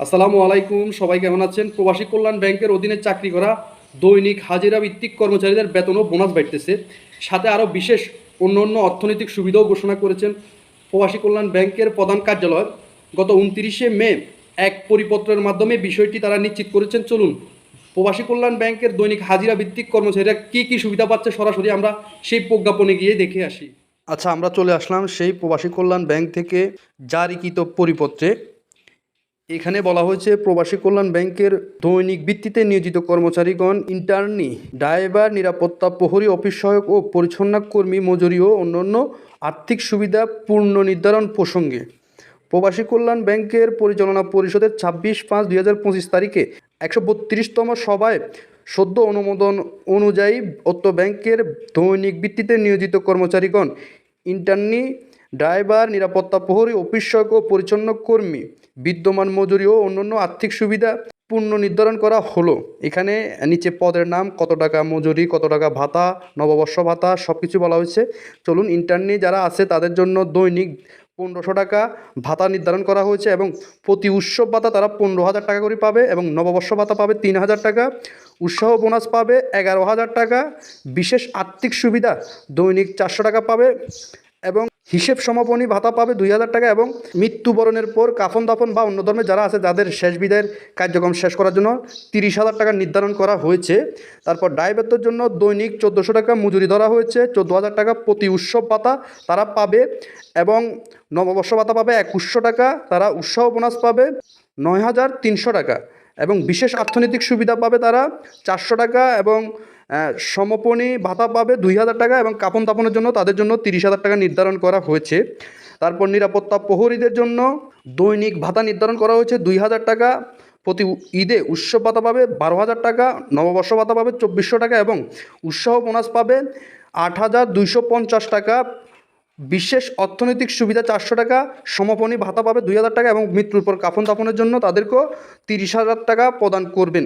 আসসালামু আলাইকুম, সবাই কেমন আছেন? প্রবাসী কল্যাণ ব্যাংকের অধীনে চাকরি করা দৈনিক হাজিরা ভিত্তিক কর্মচারীদের বেতন ও বোনাস বাড়তেছে। সাথে আরও বিশেষ অন্য অন্য অর্থনৈতিক সুবিধাও ঘোষণা করেছেন প্রবাসী কল্যাণ ব্যাংকের প্রধান কার্যালয়। গত উনত্রিশে মে এক পরিপত্রের মাধ্যমে বিষয়টি তারা নিশ্চিত করেছেন। চলুন, প্রবাসী কল্যাণ ব্যাংকের দৈনিক হাজিরা ভিত্তিক কর্মচারীরা কী কী সুবিধা পাচ্ছে সরাসরি আমরা সেই প্রজ্ঞাপনে গিয়ে দেখে আসি। আচ্ছা আমরা চলে আসলাম সেই প্রবাসী কল্যাণ ব্যাংক থেকে জারিকৃত পরিপত্রে। এখানে বলা হয়েছে, প্রবাসী কল্যাণ ব্যাংকের দৈনিক ভিত্তিতে নিয়োজিত কর্মচারীগণ, ইন্টার্নি, ড্রাইভার, নিরাপত্তা প্রহরী, অফিস সহায়ক ও পরিচ্ছন্ন কর্মী, মজুরি ও অন্যান্য আর্থিক সুবিধা পূর্ণ নির্ধারণ প্রসঙ্গে প্রবাসী কল্যাণ ব্যাংকের পরিচালনা পরিষদের ছাব্বিশ পাঁচ দুই হাজার পঁচিশ তারিখে একশো বত্রিশতম সভায় সদ্য অনুমোদন অনুযায়ী অত্য ব্যাংকের দৈনিক ভিত্তিতে নিয়োজিত কর্মচারীগণ, ইন্টার্নি ড্রাইভার, নিরাপত্তা প্রহরী অফিস ও পরিচ্ছন্ন কর্মী, বিদ্যমান মজুরি ও অন্যান্য আর্থিক সুবিধা পূর্ণ নির্ধারণ করা হলো। এখানে নিচে পদের নাম, কত টাকা মজুরি, কত টাকা ভাতা, নববর্ষ ভাতা সব কিছু বলা হয়েছে। চলুন ইন্টার্নি যারা আছে তাদের জন্য দৈনিক পনেরোশো টাকা ভাতা নির্ধারণ করা হয়েছে এবং প্রতি উৎসব ভাতা তারা পনেরো হাজার টাকা করে পাবে এবং নববর্ষ ভাতা পাবে তিন হাজার টাকা। উৎসাহ বোনাস পাবে এগারো হাজার টাকা। বিশেষ আর্থিক সুবিধা দৈনিক চারশো টাকা পাবে এবং হিসেব সমাপনী ভাতা পাবে দুই হাজার টাকা এবং মৃত্যুবরণের পর কাফন দাফন বা অন্য ধর্মে যারা আছে, যাদের শেষ বিদায়ের কার্যক্রম শেষ করার জন্য তিরিশ হাজার টাকা নির্ধারণ করা হয়েছে। তারপর ড্রাইভারদের জন্য দৈনিক চোদ্দোশো টাকা মজুরি ধরা হয়েছে, চোদ্দ হাজার টাকা প্রতি উৎসব ভাতা তারা পাবে এবং নববর্ষ ভাতা পাবে একুশশো টাকা, তারা উৎসাহ বোনাস পাবে নয় হাজার তিনশো টাকা এবং বিশেষ অর্থনৈতিক সুবিধা পাবে তারা চারশো টাকা এবং সমপনী ভাতা পাবে দুই হাজার টাকা এবং কাপন তাপনের জন্য তাদের জন্য তিরিশ হাজার টাকা নির্ধারণ করা হয়েছে। তারপর নিরাপত্তা প্রহরীদের জন্য দৈনিক ভাতা নির্ধারণ করা হয়েছে দুই হাজার টাকা। প্রতি ঈদে উৎসব ভাতা পাবে বারো হাজার টাকা, নববর্ষ ভাতা পাবে চব্বিশশো টাকা এবং উৎসাহ বোনাস পাবে আট হাজার দুইশো পঞ্চাশ টাকা। বিশেষ অর্থনৈতিক সুবিধা চারশো টাকা, সমাপনী ভাতা পাবে দুই হাজার টাকা এবং মৃত্যুর পর কাফন তাপনের জন্য তাদেরকেও তিরিশ হাজার টাকা প্রদান করবেন।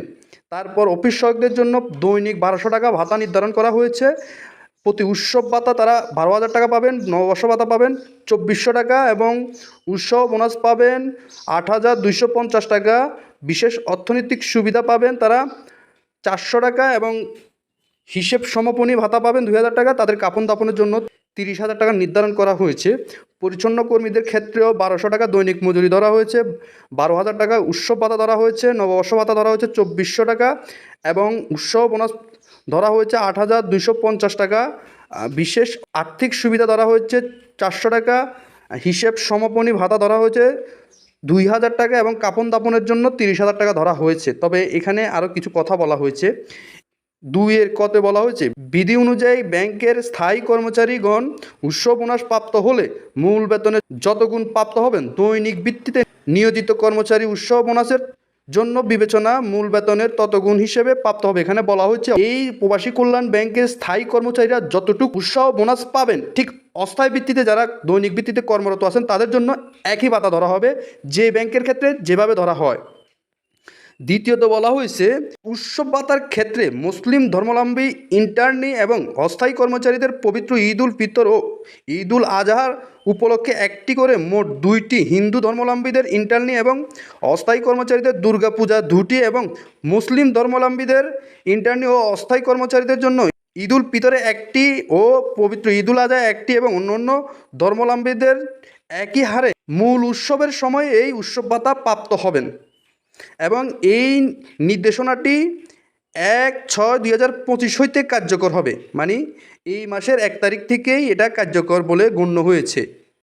তারপর অফিস সহায়কদের জন্য দৈনিক বারোশো টাকা ভাতা নির্ধারণ করা হয়েছে। প্রতি উৎসব ভাতা তারা বারো হাজার টাকা পাবেন, নববর্ষ ভাতা পাবেন চব্বিশশো টাকা এবং উৎসব বোনাস পাবেন আট হাজার দুইশো পঞ্চাশ টাকা। বিশেষ অর্থনৈতিক সুবিধা পাবেন তারা চারশো টাকা এবং হিসেব সমাপনী ভাতা পাবেন দুই হাজার টাকা। তাদের কাপন দাপনের জন্য তিরিশ হাজার টাকা নির্ধারণ করা হয়েছে। পরিচ্ছন্ন কর্মীদের ক্ষেত্রেও বারোশো টাকা দৈনিক মজুরি ধরা হয়েছে। বারো হাজার টাকা উৎসব ভাতা ধরা হয়েছে। নববর্ষ ভাতা ধরা হয়েছে চব্বিশশো টাকা এবং উৎসব বোনাস ধরা হয়েছে আট হাজার দুইশো পঞ্চাশ টাকা। বিশেষ আর্থিক সুবিধা ধরা হয়েছে চারশো টাকা। হিসেব সমাপনী ভাতা ধরা হয়েছে দুই হাজার টাকা এবং কাপন দাপনের জন্য তিরিশ হাজার টাকা ধরা হয়েছে। তবে এখানে আরও কিছু কথা বলা হয়েছে। দুইয়ের কতে বলা হয়েছে, বিধি অনুযায়ী ব্যাংকের স্থায়ী কর্মচারীগণ উৎসব বোনাস প্রাপ্ত হলে মূল বেতনে যতগুণ প্রাপ্ত হবেন দৈনিক ভিত্তিতে নিয়োজিত কর্মচারী উৎসব বোনাসের জন্য বিবেচনা মূল বেতনের ততগুণ হিসেবে প্রাপ্ত হবে। এখানে বলা হয়েছে, এই প্রবাসী কল্যাণ ব্যাংকের স্থায়ী কর্মচারীরা যতটুকু উৎসাহ বোনাস পাবেন, ঠিক অস্থায়ী ভিত্তিতে যারা দৈনিক ভিত্তিতে কর্মরত আছেন তাদের জন্য একই ভাতা ধরা হবে, যে ব্যাংকের ক্ষেত্রে যেভাবে ধরা হয়। দ্বিতীয়ত বলা হয়েছে উৎসব ভাতার ক্ষেত্রে মুসলিম ধর্মাবলম্বী, ইন্টার্নি এবং অস্থায়ী কর্মচারীদের পবিত্র ঈদ উল ফিতর ও ঈদ উল আজহার উপলক্ষে একটি করে মোট দুইটি হিন্দু ধর্মাবলম্বীদের ইন্টার্নি এবং অস্থায়ী কর্মচারীদের দুর্গাপূজা দুটি এবং মুসলিম ধর্মাবলম্বীদের ইন্টার্নি ও অস্থায়ী কর্মচারীদের জন্য ঈদ উল ফিতরে একটি ও পবিত্র ঈদ উল আজহা একটি এবং অন্যান্য ধর্মাবলম্বীদের একই হারে মূল উৎসবের সময় এই উৎসব ভাতা প্রাপ্ত হবেন। এবং এই নির্দেশনাটি এক ছয় দুই হাজার পঁচিশ হইতে কার্যকর হবে। মানে এই মাসের এক তারিখ থেকেই এটা কার্যকর বলে গণ্য হয়েছে।